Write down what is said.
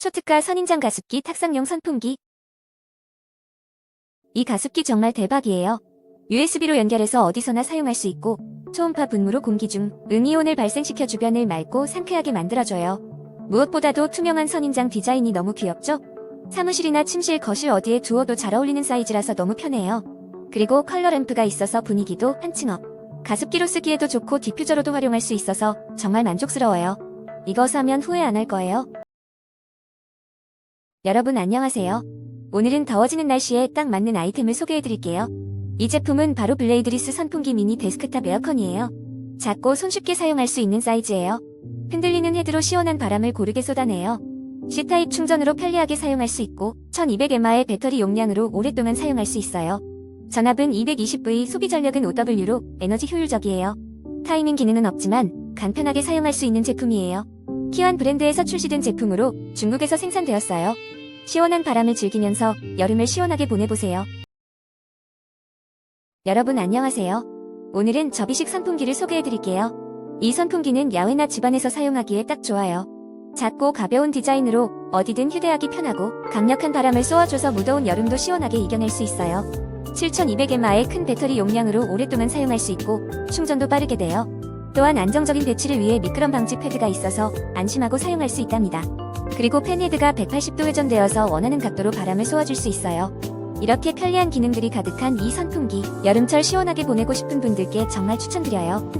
초특가 선인장 가습기 탁상용 선풍기. 이 가습기 정말 대박이에요. USB로 연결해서 어디서나 사용할 수 있고 초음파 분무로 공기 중 응이온을 발생시켜 주변을 맑고 상쾌하게 만들어줘요. 무엇보다도 투명한 선인장 디자인이 너무 귀엽죠? 사무실이나 침실, 거실 어디에 두어도 잘 어울리는 사이즈라서 너무 편해요. 그리고 컬러 램프가 있어서 분위기도 한층 업. 가습기로 쓰기에도 좋고 디퓨저로도 활용할 수 있어서 정말 만족스러워요. 이거 사면 후회 안 할 거예요. 여러분 안녕하세요. 오늘은 더워지는 날씨에 딱 맞는 아이템을 소개해드릴게요. 이 제품은 바로 블레이드리스 선풍기 미니 데스크탑 에어컨이에요. 작고 손쉽게 사용할 수 있는 사이즈예요. 흔들리는 헤드로 시원한 바람을 고르게 쏟아내요. C타입 충전으로 편리하게 사용할 수 있고 1200mAh의 배터리 용량으로 오랫동안 사용할 수 있어요. 전압은 220V, 소비 전력은 5W로 에너지 효율적이에요. 타이밍 기능은 없지만 간편하게 사용할 수 있는 제품이에요. 키완 브랜드에서 출시된 제품으로 중국에서 생산되었어요. 시원한 바람을 즐기면서 여름을 시원하게 보내보세요. 여러분 안녕하세요. 오늘은 접이식 선풍기를 소개해드릴게요. 이 선풍기는 야외나 집안에서 사용하기에 딱 좋아요. 작고 가벼운 디자인으로 어디든 휴대하기 편하고 강력한 바람을 쏘아줘서 무더운 여름도 시원하게 이겨낼 수 있어요. 7200mAh의 큰 배터리 용량으로 오랫동안 사용할 수 있고 충전도 빠르게 돼요. 또한 안정적인 배치를 위해 미끄럼 방지 패드가 있어서 안심하고 사용할 수 있답니다. 그리고 팬헤드가 180도 회전되어서 원하는 각도로 바람을 쏘아줄 수 있어요. 이렇게 편리한 기능들이 가득한 이 선풍기, 여름철 시원하게 보내고 싶은 분들께 정말 추천드려요.